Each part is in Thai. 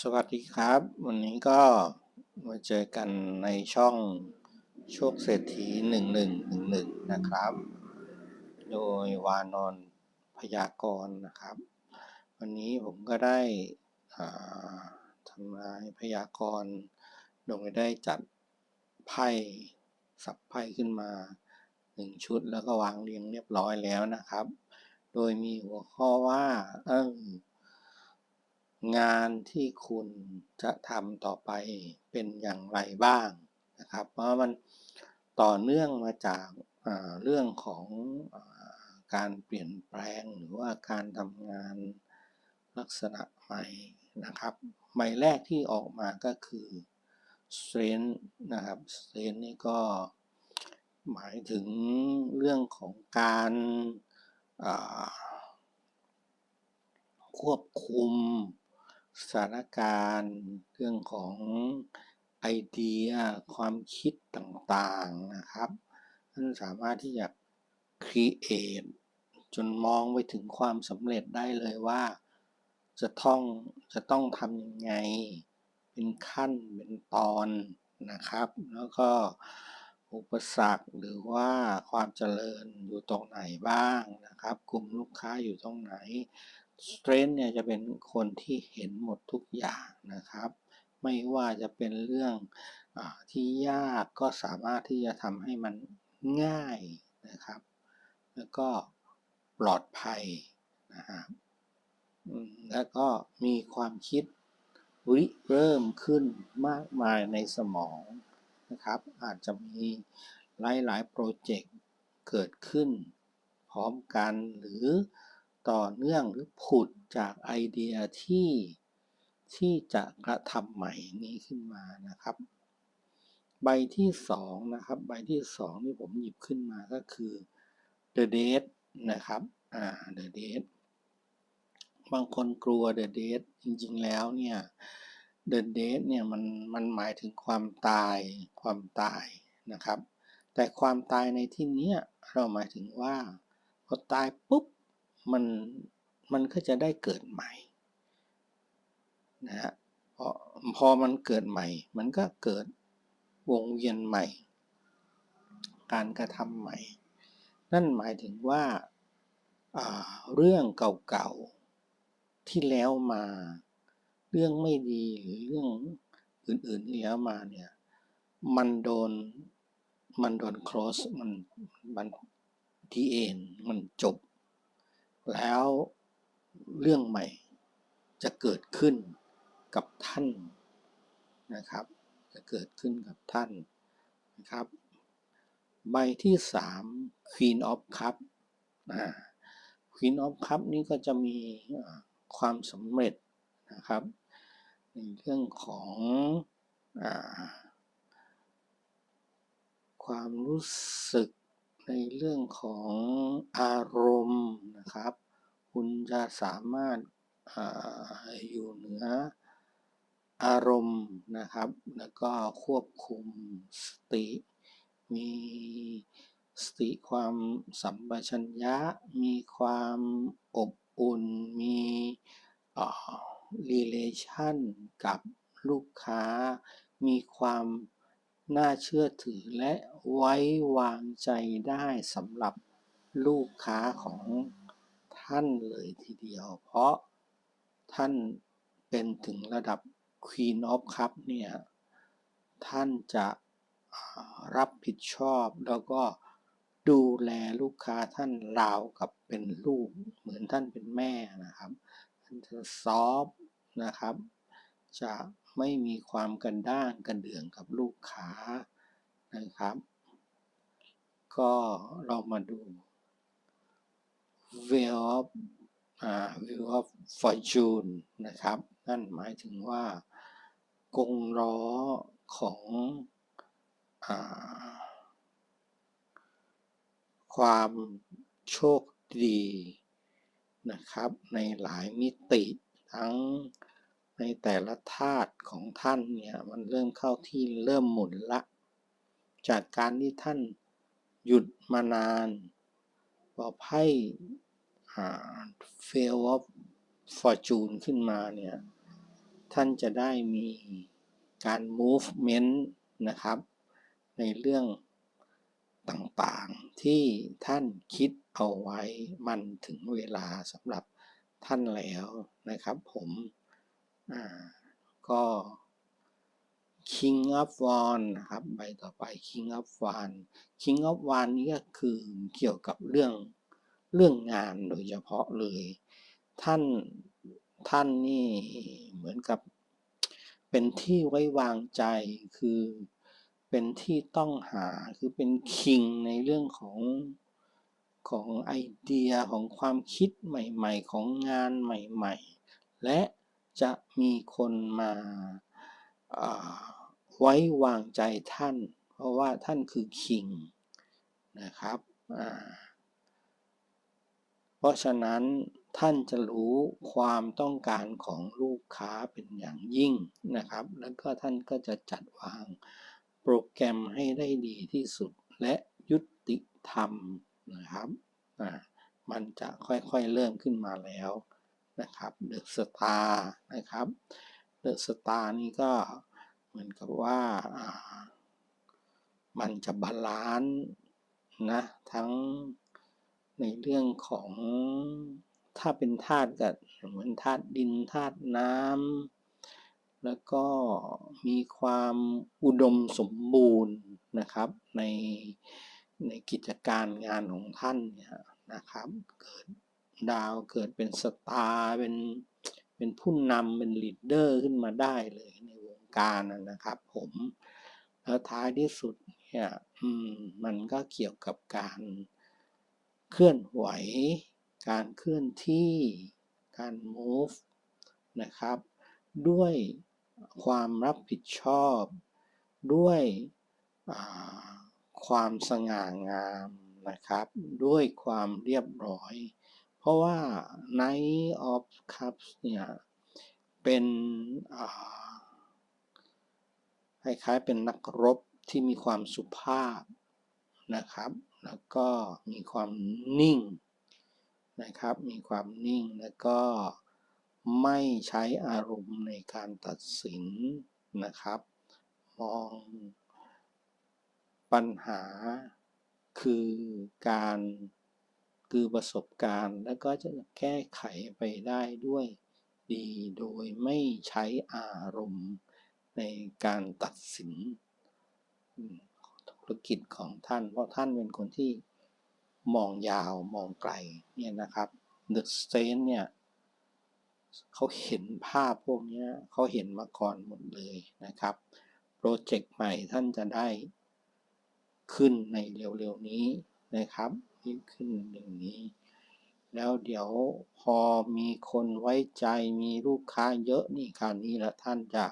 สวัสดีครับ วันนี้ก็มาเจอกันในช่องโชคเศรษฐีหนึ่งหนึ่งหนึ่งหนึ่งนะครับ โดยวานอนพยากรณ์นะครับ วันนี้ผมก็ได้ทำนายพยากรณ์โดยได้จัดไพ่สับไพ่ขึ้นมาหนึ่งชุดแล้วก็วางเรียงเรียบร้อยแล้วนะครับ โดยมีหัวข้อว่าเออ งานที่คุณจะทำต่อไปเป็นอย่างไรบ้างนะครับ เพราะมันต่อเนื่องมาจากเรื่องของอการเปลี่ยนแปลงหรือว่าการทำงานลักษณะใหม่นะครับ ใบแรกที่ออกมาก็คือ strength นะครับ strength นี่ก็หมายถึงเรื่องของการควบคุม สถานการณ์ เรื่องของไอเดียความคิดต่างๆนะครับท่านสามารถที่จะ create จนมองไปถึงความสำเร็จได้เลยว่า จะต้องจะต้องทำยังไง เป็นขั้นเป็นตอนนะครับ แล้วก็อุปสรรคหรือว่าความเจริญอยู่ตรงไหนบ้างนะครับ กลุ่มลูกค้าอยู่ตรงไหน strength เนี่ยจะเป็นคนที่เห็นหมดทุกอย่างนะครับ ไม่ว่าจะเป็นเรื่องอที่ยากก็สามารถที่จะทำให้มันง่ายนะครับ แล้วก็ปลอดภัยนะครับแล้วก็มีความคิดริเริ่มขึ้นมากมายในสมองนะครับ อาจจะมีหลายๆโปรเจกต์เกิดขึ้นพร้อมกันหรือ ต่อเนื่องหรือผุดจากไอเดียที่ที่จะกระทำใหม่นี้ขึ้นมานะครับ ใบที่สองนะครับ ใบที่สองที่ผมหยิบขึ้นมาก็คือ The Date นะครับอ่า The Date บางคนกลัว The Date จริงๆแล้วเนี่ย The Date เนี่ยมันมันหมายถึงความตายความตายนะครับ แต่ความตายในที่นี้เราหมายถึงว่าพอตายปุ๊บ มันมันก็จะได้เกิดใหม่นะฮะพอพอมันเกิดใหม่ มันก็เกิดวงเวียนใหม่ การกระทำใหม่ นั่นหมายถึงว่าาเรื่องเก่าๆที่แล้วมา เรื่องไม่ดีหรือเรื่องอื่นๆที่แล้วมาเนี่ยมันโดนมันโดน close มันมันทีเอ็นมันจบ แล้วเรื่องใหม่จะเกิดขึ้นกับท่านนะครับ จะเกิดขึ้นกับท่านนะครับ ใบที่สาม Queen of Cup อ่า Queen of Cup นี่ก็จะมีความสำเร็จนะครับ ในเรื่องของอความรู้สึก ในเรื่องของอารมณ์นะครับ คุณจะสามารถอาอยู่เหนืออารมณ์นะครับ แล้วก็ควบคุมสติ มีสติความสัมปชัญญะ มีความอบอุ่น มีอ่า relation กับลูกค้า มีความ น่าเชื่อถือและไว้วางใจได้สำหรับลูกค้าของท่านเลยทีเดียว เพราะท่านเป็นถึงระดับ Queen of Cup เนี่ยท่านจะรับผิดชอบแล้วก็ดูแลลูกค้าท่านราวกับเป็นลูก เหมือนท่านเป็นแม่นะครับ ท่านจะซอฟนะครับ จะ ไม่มีความกันด้างกันเดืองกับลูกค้านะครับ ก็เรามาดู Wheel of อ่า Wheel of Fortune นะครับ นั่นหมายถึงว่ากงล้อของอความโชคดีนะครับ ในหลายมิติทั้ง ในแต่ละธาตุของท่านเนี่ยมันเริ่มเข้าที่เริ่มหมุนละ จากการที่ท่านหยุดมานานพอไพ่อ่า Fail of Fortune ขึ้นมาเนี่ย ท่านจะได้มีการ movement นะครับ ในเรื่องต่างๆที่ท่านคิดเอาไว้มันถึงเวลาสำหรับท่านแล้วนะครับผม ก็ King of Wands นะครับใบต่อไป King of Wands King of Wands นี่ก็คือเกี่ยวกับเรื่องเรื่องงานโดยเฉพาะเลย ท่านท่านนี่เหมือนกับเป็นที่ไว้วางใจคือเป็นที่ต้องหาคือเป็นคิงในเรื่องของของไอเดียของความคิดใหม่ ๆ ของงานใหม่ ๆ และ จะมีคนมาไว้วางใจท่าน เพราะว่าท่านคือคิงนะครับเพราะฉะนั้นท่านจะรู้ความต้องการของลูกค้าเป็นอย่างยิ่งนะครับ แล้วก็ท่านก็จะจัดวางโปรแกรมให้ได้ดีที่สุดและยุติธรรมนะครับ มันจะค่อยๆเริ่มขึ้นมาแล้ว นะครับเดอะสตาร์นะครับเดอะสตาร์นี่ก็เหมือนกับว่ามันจะบาลานซ์นะทั้งในเรื่องของถ้าเป็นธาตุก็เหมือนธาตุดินธาตุน้ำแล้วก็มีความอุดมสมบูรณ์นะครับในในกิจการงานของท่านเนี่ยนะครับ เกิด ดาวเกิดเป็นสตาร์เป็นเป็นผู้นำเป็นลีดเดอร์ขึ้นมาได้เลยในวงการนะครับผมแล้วท้ายที่สุดเนี่ยมันก็เกี่ยวกับการเคลื่อนไหว การเคลื่อนที่การ move นะครับ ด้วยความรับผิดชอบ ด้วยความสง่างามนะครับ ด้วยความเรียบร้อย ราะว่า Knight of Cups เนี่ย เป็นคล้ายๆเป็นนักรบที่มีความสุภาพนะครับ แล้วก็มีความนิ่งนะครับ มีความนิ่งแล้วก็ไม่ใช้อารมณ์ในการตัดสินนะครับ มองปัญหาคือการ คือประสบการณ์ แล้วก็จะแก้ไขไปได้ด้วย ดีโดยไม่ใช้อารมณ์ในการตัดสินธุรกิจของท่าน เพราะท่านเป็นคนที่มองยาวมองไกลเนี่ยนะครับ The Saint เนี่ยเขาเห็นภาพพวกนี้เขาเห็นมาก่อนหมดเลยนะครับ โปรเจกต์ใหม่ท่านจะได้ขึ้นในเร็วๆนี้นะครับ ขึ้นเร็วนี้ แล้วเดี๋ยวพอมีคนไว้ใจมีลูกค้าเยอะนี่คราวนี้ละท่านจะ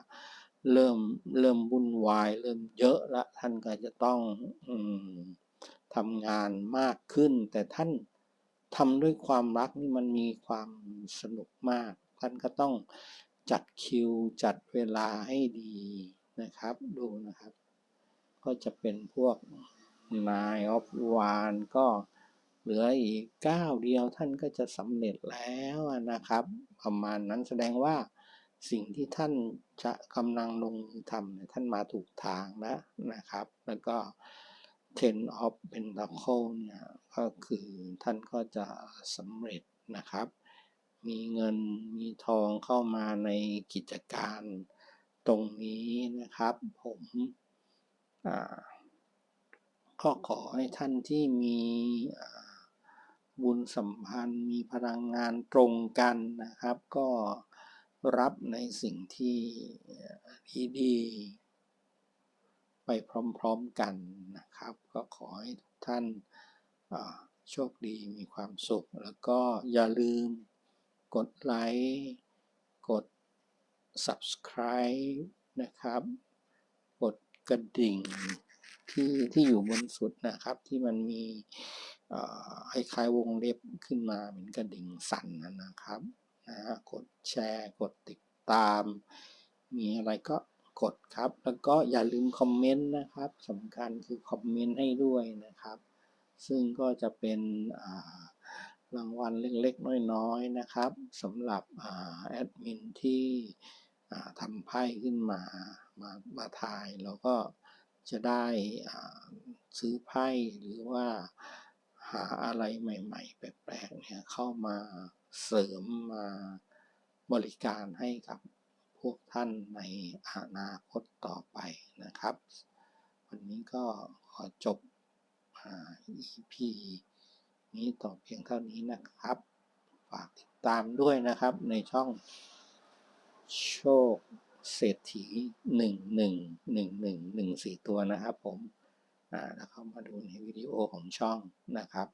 เริ่มเริ่มวุ่นวาย เริ่มเยอะละท่านก็จะต้องอทำงานมากขึ้น แต่ท่านทำด้วยความรักนี่มันมีความสนุกมาก ท่านก็ต้องจัดคิวจัดเวลาให้ดีนะครับ ดูนะครับ ก็จะเป็นพวก Nine of Wands ก็ เหลืออีกก้าวเดียวท่านก็จะสำเร็จแล้วนะครับ ประมาณนั้นแสดงว่าสิ่งที่ท่านจะกำลังลงมือทำท่านมาถูกทางแล้วนะครับ แล้วก็ Ten of Pentacle เนี่ยก็คือท่านก็จะสำเร็จนะครับ มีเงินมีทองเข้ามาในกิจการตรงนี้นะครับ ผมก็ขอให้ท่านที่มี บุญสัมพันธ์มีพลังงานตรงกันนะครับ ก็รับในสิ่งที่ดีๆไปพร้อมๆกันนะครับ ก็ขอให้ทุกท่านโชคดีมีความสุข แล้วก็อย่าลืมกดไลค์กด subscribe นะครับ กดกระดิ่งที่ที่อยู่บนสุดนะครับที่มันมี คล้ายๆวงเล็บขึ้นมาเหมือนกระดิ่งสั่นนะครับนะกดแชร์กดติดตาม มีอะไรก็กดครับ แล้วก็อย่าลืมคอมเมนต์นะครับสำคัญคือคอมเมนต์ให้ด้วยนะครับ ซึ่งก็จะเป็นรางวัลเล็กๆ น้อยๆนะครับสำหรับแอดมินที่ทำไพ่ขึ้นมามามาทายแล้วก็จะได้ซื้อไพ่หรือว่า หาอะไรใหม่ ๆ แปลกๆเนี่ยเข้ามาเสริมมาบริการให้กับพวกท่านในอนาคตต่อไปนะครับ วันนี้ก็ขอจบอ่า EP นี้ต่อเพียงเท่านี้นะครับ ฝากติดตามด้วยนะครับในช่องโชคเศรษฐีหนึ่งหนึ่งหนึ่งหนึ่งหนึ่งสี่ตัวนะครับผม แล้วเข้ามาดูในวิดีโอของช่องนะครับ